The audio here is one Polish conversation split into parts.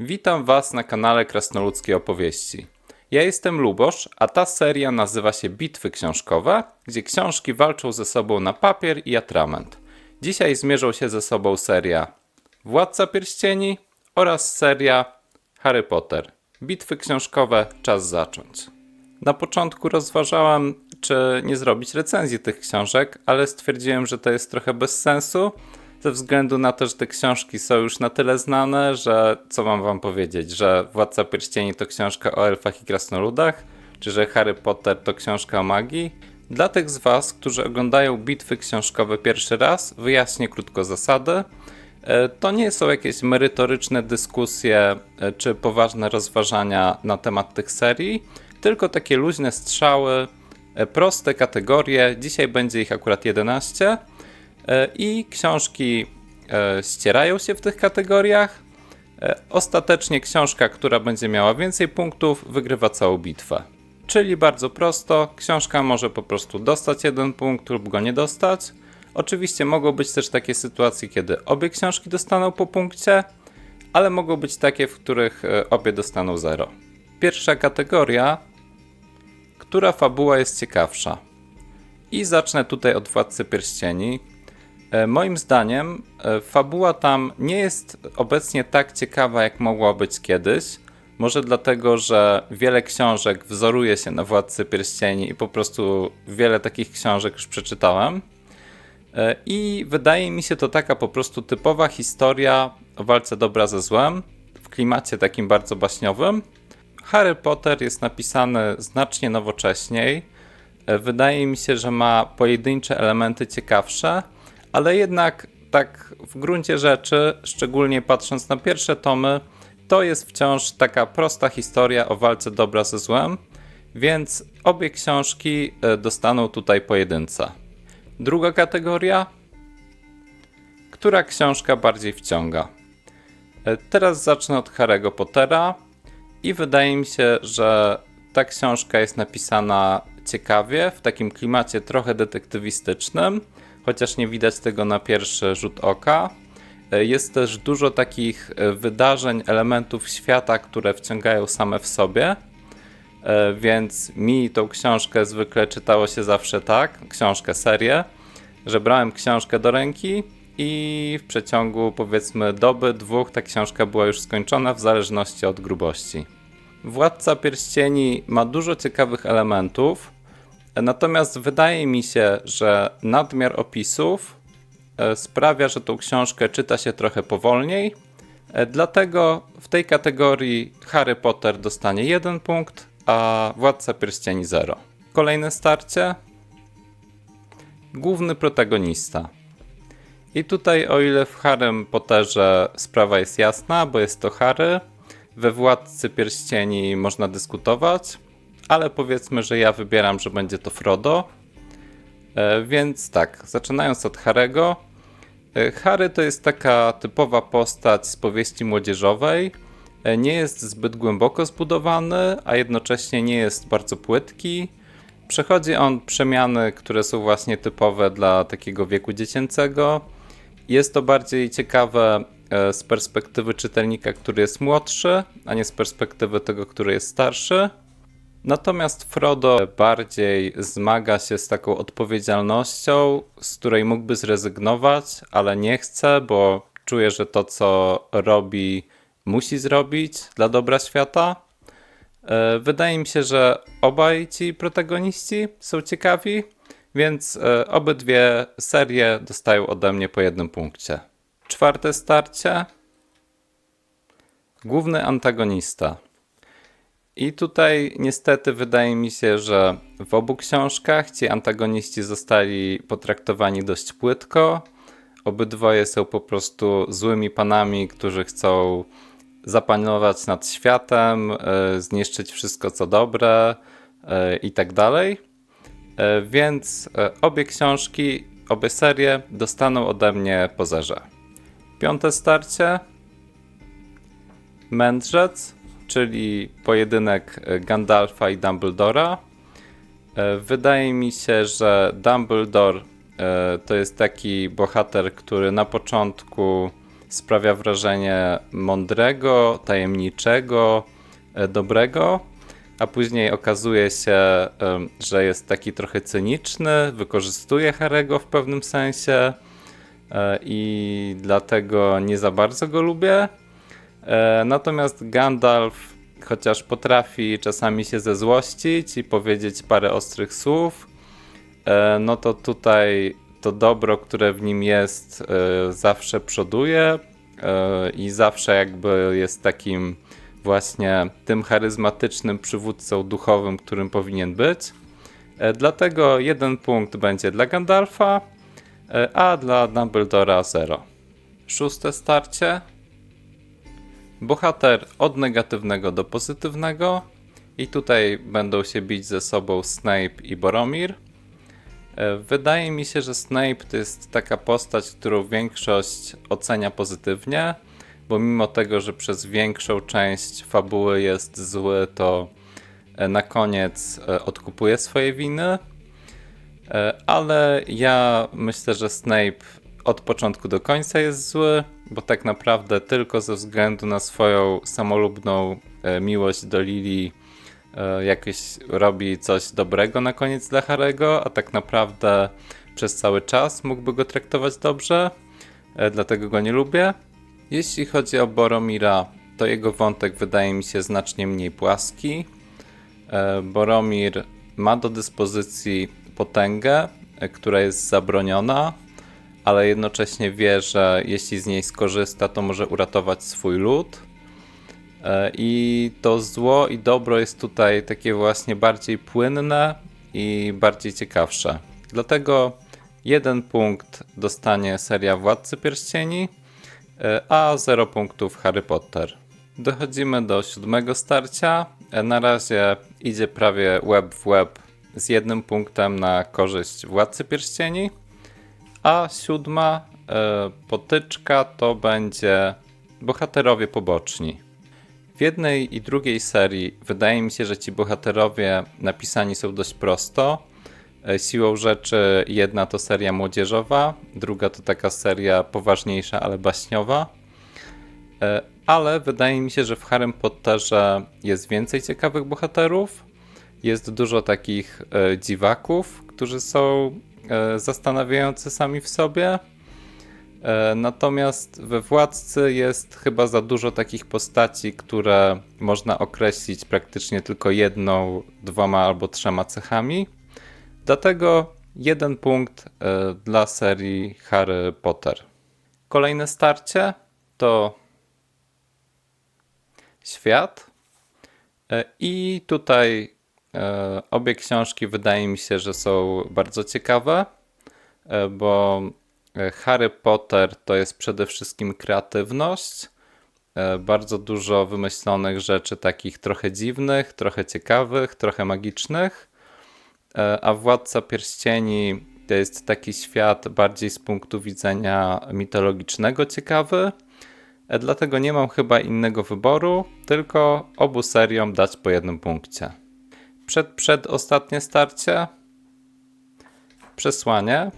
Witam Was na kanale Krasnoludzkie Opowieści. Ja jestem Lubosz, a ta seria nazywa się Bitwy Książkowe, gdzie książki walczą ze sobą na papier i atrament. Dzisiaj zmierzą się ze sobą seria Władca Pierścieni oraz seria Harry Potter. Bitwy książkowe, czas zacząć. Na początku rozważałem, czy nie zrobić recenzji tych książek, ale stwierdziłem, że to jest trochę bez sensu, ze względu na to, że te książki są już na tyle znane, że co mam wam powiedzieć, że Władca Pierścieni to książka o elfach i krasnoludach, czy że Harry Potter to książka o magii? Dla tych z was, którzy oglądają bitwy książkowe pierwszy raz, wyjaśnię krótko zasady. E, To nie są jakieś merytoryczne dyskusje e, czy poważne rozważania na temat tych serii, tylko takie luźne strzały, e, proste kategorie. Dzisiaj będzie ich akurat 11 e, i książki e, ścierają się w tych kategoriach. E, Ostatecznie książka, która będzie miała więcej punktów, wygrywa całą bitwę. Czyli bardzo prosto, książka może po prostu dostać jeden punkt lub go nie dostać. Oczywiście mogą być też takie sytuacje, kiedy obie książki dostaną po punkcie, ale mogą być takie, w których e, obie dostaną 0. Pierwsza kategoria, która fabuła jest ciekawsza. I zacznę tutaj od Władcy Pierścieni. E, Moim zdaniem e, fabuła tam nie jest obecnie tak ciekawa, jak mogła być kiedyś. Może dlatego, że wiele książek wzoruje się na Władcy Pierścieni i po prostu wiele takich książek już przeczytałem. E, I wydaje mi się to taka po prostu typowa historia o walce dobra ze złem, w klimacie takim bardzo baśniowym. Harry Potter jest napisany znacznie nowocześniej. Wydaje mi się, że ma pojedyncze elementy ciekawsze, ale jednak tak w gruncie rzeczy, szczególnie patrząc na pierwsze tomy, to jest wciąż taka prosta historia o walce dobra ze złem, więc obie książki e, dostaną tutaj pojedynce. Druga kategoria. Która książka bardziej wciąga? E, Teraz zacznę od Harry'ego Pottera i wydaje mi się, że ta książka jest napisana ciekawie, w takim klimacie trochę detektywistycznym, chociaż nie widać tego na pierwszy rzut oka. E, Jest też dużo takich e, wydarzeń, elementów świata, które wciągają same w sobie. E, Więc mi tą książkę zwykle czytało się zawsze tak, książkę, serię, że brałem książkę do ręki i w przeciągu powiedzmy doby, dwóch ta książka była już skończona w zależności od grubości. Władca Pierścieni ma dużo ciekawych elementów, natomiast wydaje mi się, że nadmiar opisów e, sprawia, że tą książkę czyta się trochę powolniej. E, Dlatego w tej kategorii Harry Potter dostanie jeden punkt, a Władca Pierścieni 0. Kolejne starcie. Główny protagonista. I tutaj, o ile w Harrym Potterze sprawa jest jasna, bo jest to Harry, we Władcy Pierścieni można dyskutować, ale powiedzmy, że ja wybieram, że będzie to Frodo. E, więc tak, zaczynając od Harego. E, Harry to jest taka typowa postać z powieści młodzieżowej. E, Nie jest zbyt głęboko zbudowany, a jednocześnie nie jest bardzo płytki. Przechodzi on przemiany, które są właśnie typowe dla takiego wieku dziecięcego. Jest to bardziej ciekawe z perspektywy czytelnika, który jest młodszy, a nie z perspektywy tego, który jest starszy. Natomiast Frodo bardziej zmaga się z taką odpowiedzialnością, z której mógłby zrezygnować, ale nie chce, bo czuje, że to, co robi, musi zrobić dla dobra świata. E, Wydaje mi się, że obaj ci protagoniści są ciekawi, więc e, obydwie serie dostają ode mnie po jednym punkcie. Czwarte starcie. Główny antagonista. I tutaj niestety wydaje mi się, że w obu książkach ci antagoniści zostali potraktowani dość płytko. Obydwoje są po prostu złymi panami, którzy chcą zapanować nad światem, e, zniszczyć wszystko co dobre e, i tak dalej. E, Więc obie książki, obie serie dostaną ode mnie po zerze. Piąte starcie. Mędrzec, czyli pojedynek e, Gandalfa i Dumbledora. E, Wydaje mi się, że Dumbledore e, to jest taki bohater, który na początku sprawia wrażenie mądrego, tajemniczego, dobrego, a później okazuje się, że jest taki trochę cyniczny, wykorzystuje Harego w pewnym sensie i dlatego nie za bardzo go lubię. E, Natomiast Gandalf, chociaż potrafi czasami się zezłościć i powiedzieć parę ostrych słów, e, no to tutaj to dobro, które w nim jest, e, zawsze przoduje i zawsze jakby jest takim właśnie tym charyzmatycznym przywódcą duchowym, którym powinien być. Dlatego jeden punkt będzie dla Gandalfa, a dla Dumbledora zero. Szóste starcie. Bohater od negatywnego do pozytywnego. I tutaj będą się bić ze sobą Snape i Boromir. E, Wydaje mi się, że Snape to jest taka postać, którą większość ocenia pozytywnie, bo mimo tego, że przez większą część fabuły jest zły, to e, na koniec e, odkupuje swoje winy. Ale ja myślę, że Snape od początku do końca jest zły, bo tak naprawdę tylko ze względu na swoją samolubną e, miłość do Lily e, jakieś robi coś dobrego na koniec dla Harego, a tak naprawdę przez cały czas mógłby go traktować dobrze, e, dlatego go nie lubię. Jeśli chodzi o Boromira, to jego wątek wydaje mi się znacznie mniej płaski. Boromir ma do dyspozycji potęgę, która jest zabroniona, ale jednocześnie wie, że jeśli z niej skorzysta, to może uratować swój lud. E, I to zło i dobro jest tutaj takie właśnie bardziej płynne i bardziej ciekawsze. Dlatego jeden punkt dostanie seria Władcy Pierścieni, e, a 0 punktów Harry Potter. Dochodzimy do siódmego starcia. E, Na razie idzie prawie web w web z jednym punktem na korzyść Władcy Pierścieni. A siódma e, potyczka to będzie bohaterowie poboczni. W jednej i drugiej serii wydaje mi się, że ci bohaterowie napisani są dość prosto. E, Siłą rzeczy jedna to seria młodzieżowa, druga to taka seria poważniejsza, ale baśniowa. E, Ale wydaje mi się, że w Harrym Potterze jest więcej ciekawych bohaterów. Jest dużo takich e, dziwaków, którzy są zastanawiający sami w sobie. E, Natomiast we Władcy jest chyba za dużo takich postaci, które można określić praktycznie tylko jedną, dwoma albo trzema cechami. Dlatego jeden punkt e, dla serii Harry Potter. Kolejne starcie to Świat. E, I tutaj e, obie książki wydaje mi się, że są bardzo ciekawe, e, bo e, Harry Potter to jest przede wszystkim kreatywność. E, Bardzo dużo wymyślonych rzeczy, takich trochę dziwnych, trochę ciekawych, trochę magicznych. E, A Władca Pierścieni to jest taki świat bardziej z punktu widzenia mitologicznego ciekawy. E, Dlatego nie mam chyba innego wyboru, tylko obu seriom dać po jednym punkcie. Przed, przed ostatnie starcie przesłanie.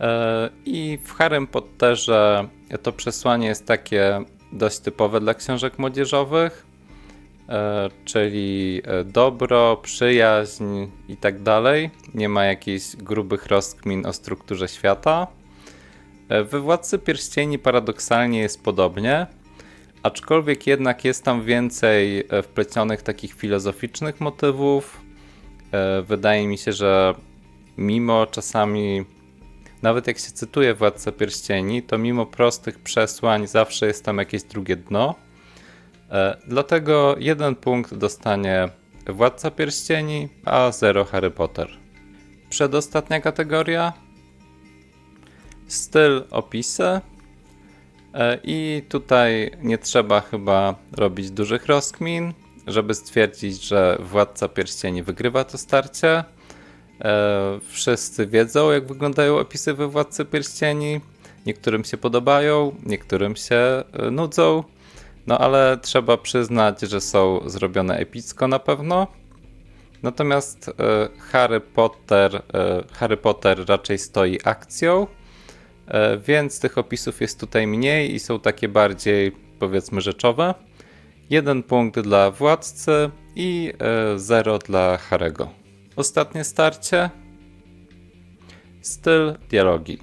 E, I w Harrym Potterze to przesłanie jest takie dość typowe dla książek młodzieżowych, e, czyli e, dobro, przyjaźń i tak dalej. Nie ma jakichś grubych rozkmin o strukturze świata. We Władcy Pierścieni paradoksalnie jest podobnie, aczkolwiek jednak jest tam więcej e, wplecionych takich filozoficznych motywów. E, Wydaje mi się, że mimo czasami, nawet jak się cytuje Władcę Pierścieni, to mimo prostych przesłań zawsze jest tam jakieś drugie dno. E, Dlatego jeden punkt dostanie Władca Pierścieni, a zero Harry Potter. Przedostatnia kategoria styl, opisy. E, I tutaj nie trzeba chyba robić dużych rozkmin, żeby stwierdzić, że Władca Pierścieni wygrywa to starcie. E, Wszyscy wiedzą, jak wyglądają opisy we Władcy Pierścieni. Niektórym się podobają, niektórym się e, nudzą. No ale trzeba przyznać, że są zrobione epicko na pewno. Natomiast Harry Potter, Harry Potter raczej stoi akcją. E, Więc tych opisów jest tutaj mniej i są takie bardziej, powiedzmy, rzeczowe. Jeden punkt dla władcy i e, zero dla Harego. Ostatnie starcie. Styl, dialogi.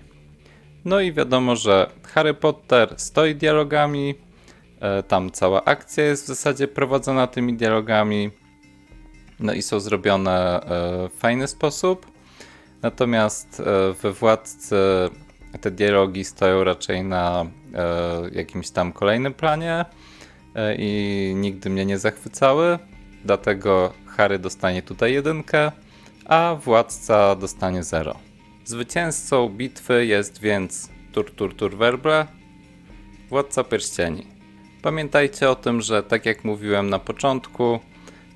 No i wiadomo, że Harry Potter stoi dialogami. e, Tam cała akcja jest w zasadzie prowadzona tymi dialogami. No i są zrobione w fajny sposób. Natomiast we Władcy te dialogi stoją raczej na e, jakimś tam kolejnym planie e, i nigdy mnie nie zachwycały. Dlatego Harry dostanie tutaj jedynkę, a Władca dostanie zero. Zwycięzcą bitwy jest więc Tur Tur Tur Werble, Władca Pierścieni. Pamiętajcie o tym, że tak jak mówiłem na początku,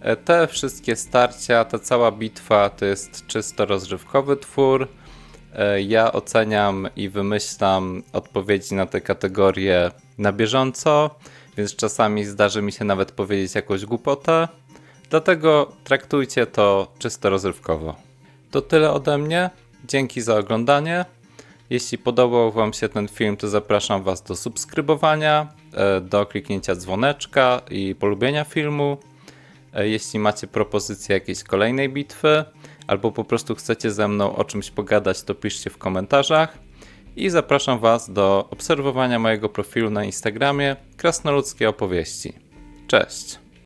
e, te wszystkie starcia, ta cała bitwa to jest czysto rozrywkowy twór. E, Ja oceniam i wymyślam odpowiedzi na te kategorie na bieżąco, więc czasami zdarzy mi się nawet powiedzieć jakąś głupotę. Dlatego traktujcie to czysto rozrywkowo. To tyle ode mnie. Dzięki za oglądanie. Jeśli podobał Wam się ten film, to zapraszam Was do subskrybowania, e, do kliknięcia dzwoneczka i polubienia filmu. E, Jeśli macie propozycję jakiejś kolejnej bitwy, albo po prostu chcecie ze mną o czymś pogadać, to piszcie w komentarzach. I zapraszam Was do obserwowania mojego profilu na Instagramie Krasnoludzkie Opowieści. Cześć!